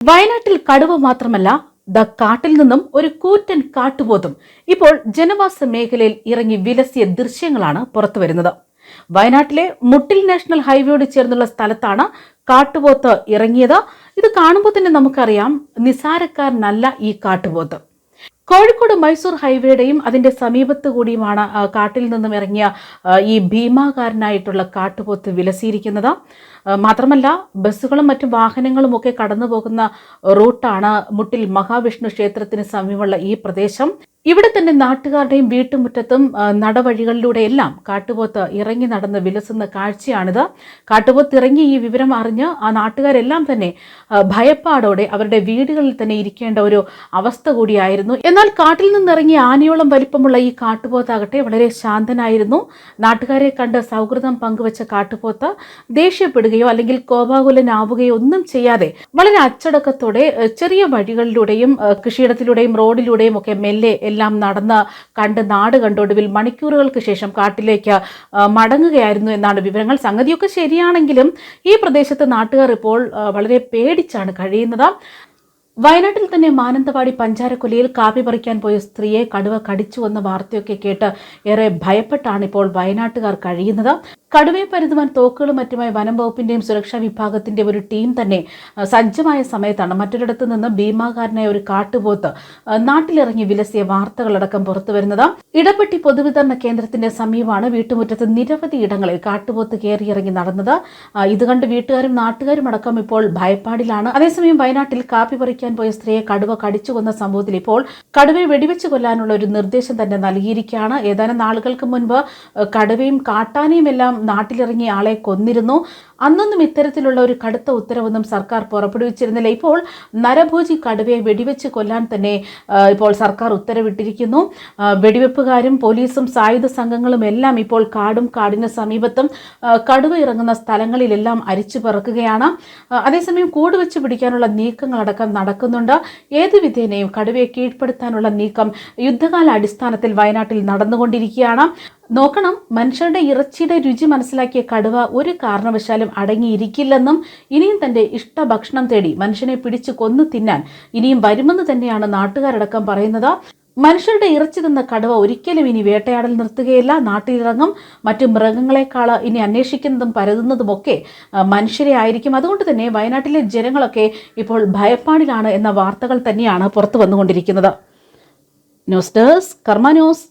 വയനാട്ടിൽ കടുവ മാത്രമല്ല ദ കാട്ടിൽ നിന്നും ഒരു കൂറ്റൻ കാട്ടുപോത്തും ഇപ്പോൾ ജനവാസ മേഖലയിൽ ഇറങ്ങി വിലസിയ ദൃശ്യങ്ങളാണ് പുറത്തുവരുന്നത്. വയനാട്ടിലെ മുട്ടിൽ നാഷണൽ ഹൈവേയോട് ചേർന്നുള്ള സ്ഥലത്താണ് കാട്ടുപോത്ത് ഇറങ്ങിയത്. ഇത് കാണുമ്പോൾ തന്നെ നമുക്കറിയാം നിസാരക്കാരനല്ല ഈ കാട്ടുപോത്ത്. കോഴിക്കോട് മൈസൂർ ഹൈവേയുടെയും അതിന്റെ സമീപത്ത് കൂടിയുമാണ് കാട്ടിൽ നിന്നും ഇറങ്ങിയ ഈ ഭീമാകാരനായിട്ടുള്ള കാട്ടുപോത്ത് വിലസിയിരിക്കുന്നത്. മാത്രമല്ല ബസ്സുകളും മറ്റു വാഹനങ്ങളും ഒക്കെ കടന്നു പോകുന്ന റൂട്ടാണ് മുട്ടിൽ മഹാവിഷ്ണു ക്ഷേത്രത്തിന് സമീപമുള്ള ഈ പ്രദേശം. ഇവിടെ തന്നെ നാട്ടുകാരുടെയും വീട്ടുമുറ്റത്തും നടവഴികളിലൂടെ എല്ലാം കാട്ടുപോത്ത് ഇറങ്ങി നടന്ന് വിലസുന്ന കാഴ്ചയാണിത്. കാട്ടുപോത്ത് ഇറങ്ങി ഈ വിവരം അറിഞ്ഞ് ആ നാട്ടുകാരെല്ലാം തന്നെ ഭയപ്പാടോടെ അവരുടെ വീടുകളിൽ തന്നെ ഇരിക്കേണ്ട ഒരു അവസ്ഥ കൂടിയായിരുന്നു. എന്നാൽ കാട്ടിൽ നിന്നിറങ്ങിയ ആനയോളം വലിപ്പമുള്ള ഈ കാട്ടുപോത്താകട്ടെ വളരെ ശാന്തനായിരുന്നു. നാട്ടുകാരെ കണ്ട് സൗഹൃദം പങ്കുവച്ച കാട്ടുപോത്ത് ദേഷ്യപ്പെടുകയോ അല്ലെങ്കിൽ കോപാകുലനാവുകയോ ഒന്നും ചെയ്യാതെ വളരെ അച്ചടക്കത്തോടെ ചെറിയ വഴികളിലൂടെയും കൃഷിയിടത്തിലൂടെയും റോഡിലൂടെയും ഒക്കെ മെല്ലെ എല്ലാം നടന്ന് കണ്ട് നാട് കണ്ടൊടുവിൽ മണിക്കൂറുകൾക്ക് ശേഷം കാട്ടിലേക്ക് മടങ്ങുകയായിരുന്നു എന്നാണ് വിവരങ്ങൾ. സംഗതിയൊക്കെ ശരിയാണെങ്കിലും ഈ പ്രദേശത്ത് നാട്ടുകാർ ഇപ്പോൾ വളരെ പേടിച്ചാണ് കഴിയുന്നത്. വയനാട്ടിൽ തന്നെ മാനന്തവാടി പഞ്ചാരക്കൊലയിൽ കാപ്പി പറിക്കാൻ പോയ സ്ത്രീയെ കടുവ കടിച്ചു എന്ന വാർത്തയൊക്കെ കേട്ട് ഏറെ ഭയപ്പെട്ടാണ് ഇപ്പോൾ വയനാട്ടുകാർ കഴിയുന്നത്. കടുവയെ പരുതുവാൻ തോക്കുകളും മറ്റുമായി വനം വകുപ്പിന്റെയും സുരക്ഷാ വിഭാഗത്തിന്റെ ഒരു ടീം തന്നെ സജ്ജമായ സമയത്താണ് മറ്റൊരിടത്ത് നിന്ന് ഭീമാകാരനായ ഒരു കാട്ടുപോത്ത് നാട്ടിലിറങ്ങി വിലസിയ വാർത്തകളടക്കം പുറത്തു വരുന്നത്. ഇടപ്പെട്ടി പൊതുവിതരണ കേന്ദ്രത്തിന്റെ സമീപമാണ് വീട്ടുമുറ്റത്ത് നിരവധി ഇടങ്ങളിൽ കാട്ടുപോത്ത് കയറിയിറങ്ങി നടന്നത്. ഇത് കണ്ട് വീട്ടുകാരും നാട്ടുകാരും അടക്കം ഇപ്പോൾ ഭയപ്പാടിലാണ്. അതേസമയം വയനാട്ടിൽ കാപ്പി പറിക്കാൻ പോയ സ്ത്രീയെ കടുവ കടിച്ചു കൊന്ന സംഭവത്തിൽ ഇപ്പോൾ കടുവയെ വെടിവെച്ച് കൊല്ലാനുള്ള ഒരു നിർദ്ദേശം തന്നെ നൽകിയിരിക്കുകയാണ്. ഏതാനും നാളുകൾക്ക് മുൻപ് കടുവയും കാട്ടാനയും എല്ലാം നാട്ടിലിറങ്ങി ആളെ കൊന്നിരുന്നു. അന്നൊന്നും ഇത്തരത്തിലുള്ള ഒരു കടുത്ത ഉത്തരവൊന്നും സർക്കാർ പുറപ്പെടുവിച്ചിരുന്നില്ല. ഇപ്പോൾ നരഭോജി കടുവയെ വെടിവെച്ച് കൊല്ലാൻ തന്നെ ഇപ്പോൾ സർക്കാർ ഉത്തരവിട്ടിരിക്കുന്നു. വെടിവെപ്പുകാരും പോലീസും സായുധ സംഘങ്ങളും എല്ലാം ഇപ്പോൾ കാടും കാടിന് സമീപത്തും കടുവ ഇറങ്ങുന്ന സ്ഥലങ്ങളിലെല്ലാം അരിച്ചു പറക്കുകയാണ്. അതേസമയം കൂട് വെച്ച് പിടിക്കാനുള്ള നീക്കങ്ങളടക്കം നടക്കുന്നുണ്ട്. ഏത് വിധേനയും കടുവയെ കീഴ്പ്പെടുത്താനുള്ള നീക്കം യുദ്ധകാല അടിസ്ഥാനത്തിൽ വയനാട്ടിൽ നടന്നുകൊണ്ടിരിക്കുകയാണ്. നോക്കണം മനുഷ്യരുടെ ഇറച്ചിയുടെ രുചി മനസ്സിലാക്കിയ കടുവ ഒരു കാരണവശാലും അടങ്ങിയിരിക്കില്ലെന്നും ഇനിയും തന്റെ ഇഷ്ടഭക്ഷണം തേടി മനുഷ്യനെ പിടിച്ചു കൊന്നു തിന്നാൻ ഇനിയും വരുമെന്ന് തന്നെയാണ് നാട്ടുകാരടക്കം പറയുന്നത്. മനുഷ്യരുടെ ഇറച്ചി തിന്ന കടുവ ഒരിക്കലും ഇനി വേട്ടയാടൽ നിർത്തുകയില്ല. നാട്ടിലിറങ്ങും മറ്റു മൃഗങ്ങളെക്കാൾ ഇനി അന്വേഷിക്കുന്നതും പരതുന്നതുമൊക്കെ മനുഷ്യരെ ആയിരിക്കും. അതുകൊണ്ട് തന്നെ വയനാട്ടിലെ ജനങ്ങളൊക്കെ ഇപ്പോൾ ഭയപ്പാടിലാണ് എന്ന വാർത്തകൾ തന്നെയാണ് പുറത്തു വന്നുകൊണ്ടിരിക്കുന്നത്. News desk Karma news.